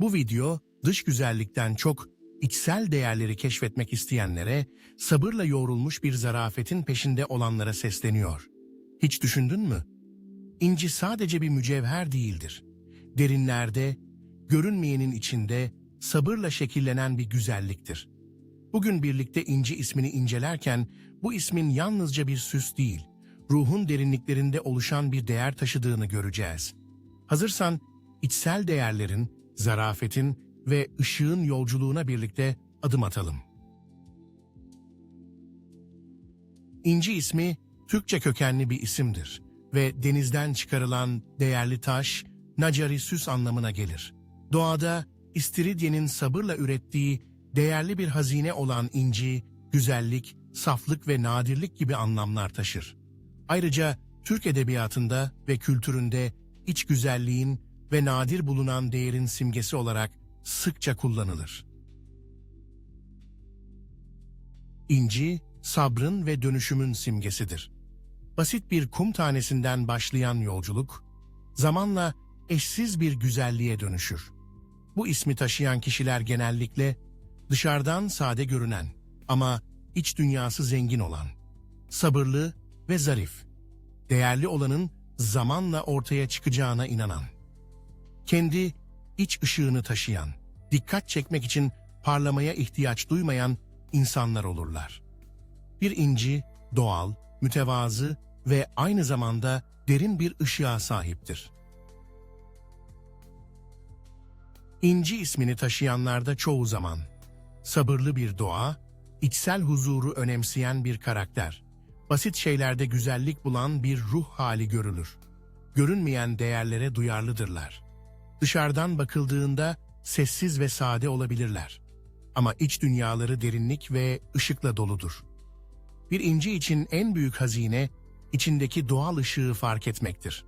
Bu video dış güzellikten çok içsel değerleri keşfetmek isteyenlere, sabırla yoğrulmuş bir zarafetin peşinde olanlara sesleniyor. Hiç düşündün mü? İnci sadece bir mücevher değildir. Derinlerde, görünmeyenin içinde sabırla şekillenen bir güzelliktir. Bugün birlikte İnci ismini incelerken bu ismin yalnızca bir süs değil, ruhun derinliklerinde oluşan bir değer taşıdığını göreceğiz. Hazırsan içsel değerlerin, zarafetin ve ışığın yolculuğuna birlikte adım atalım. İnci ismi Türkçe kökenli bir isimdir ve denizden çıkarılan değerli taş, nacari süs anlamına gelir. Doğada istiridyenin sabırla ürettiği değerli bir hazine olan inci, güzellik, saflık ve nadirlik gibi anlamlar taşır. Ayrıca Türk edebiyatında ve kültüründe iç güzelliğin ve nadir bulunan değerin simgesi olarak sıkça kullanılır. İnci, sabrın ve dönüşümün simgesidir. Basit bir kum tanesinden başlayan yolculuk, zamanla eşsiz bir güzelliğe dönüşür. Bu ismi taşıyan kişiler genellikle dışarıdan sade görünen ama iç dünyası zengin olan, sabırlı ve zarif, değerli olanın zamanla ortaya çıkacağına inanan, kendi iç ışığını taşıyan, dikkat çekmek için parlamaya ihtiyaç duymayan insanlar olurlar. Bir inci, doğal, mütevazı ve aynı zamanda derin bir ışığa sahiptir. İnci ismini taşıyanlarda çoğu zaman sabırlı bir doğa, içsel huzuru önemseyen bir karakter, basit şeylerde güzellik bulan bir ruh hali görülür. Görünmeyen değerlere duyarlıdırlar. Dışarıdan bakıldığında sessiz ve sade olabilirler. Ama iç dünyaları derinlik ve ışıkla doludur. Bir inci için en büyük hazine, içindeki doğal ışığı fark etmektir.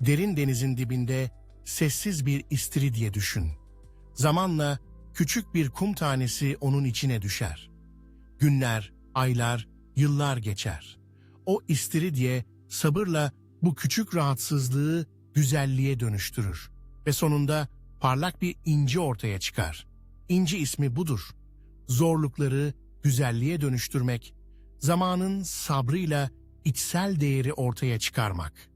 Derin denizin dibinde sessiz bir istiridye düşün. Zamanla küçük bir kum tanesi onun içine düşer. Günler, aylar, yıllar geçer. O istiridye sabırla bu küçük rahatsızlığı güzelliğe dönüştürür ve sonunda parlak bir inci ortaya çıkar. İnci ismi budur. Zorlukları güzelliğe dönüştürmek, zamanın sabrıyla içsel değeri ortaya çıkarmak.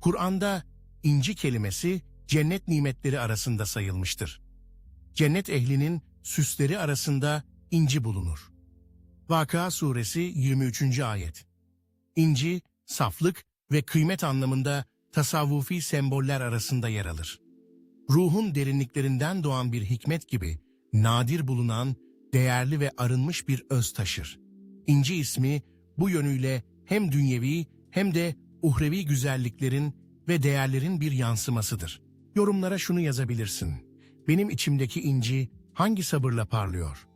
Kur'an'da inci kelimesi cennet nimetleri arasında sayılmıştır. Cennet ehlinin süsleri arasında inci bulunur. Vaka suresi 23. ayet. İnci, saflık ve kıymet anlamında tasavvufi semboller arasında yer alır. Ruhun derinliklerinden doğan bir hikmet gibi nadir bulunan, değerli ve arınmış bir öz taşır. İnci ismi bu yönüyle hem dünyevi hem de uhrevi güzelliklerin ve değerlerin bir yansımasıdır. Yorumlara şunu yazabilirsin. Benim içimdeki inci hangi sabırla parlıyor?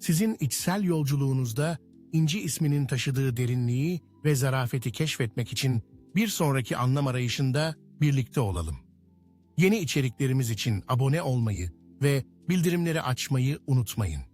Sizin içsel yolculuğunuzda inci isminin taşıdığı derinliği ve zarafeti keşfetmek için bir sonraki anlam arayışında birlikte olalım. Yeni içeriklerimiz için abone olmayı ve bildirimleri açmayı unutmayın.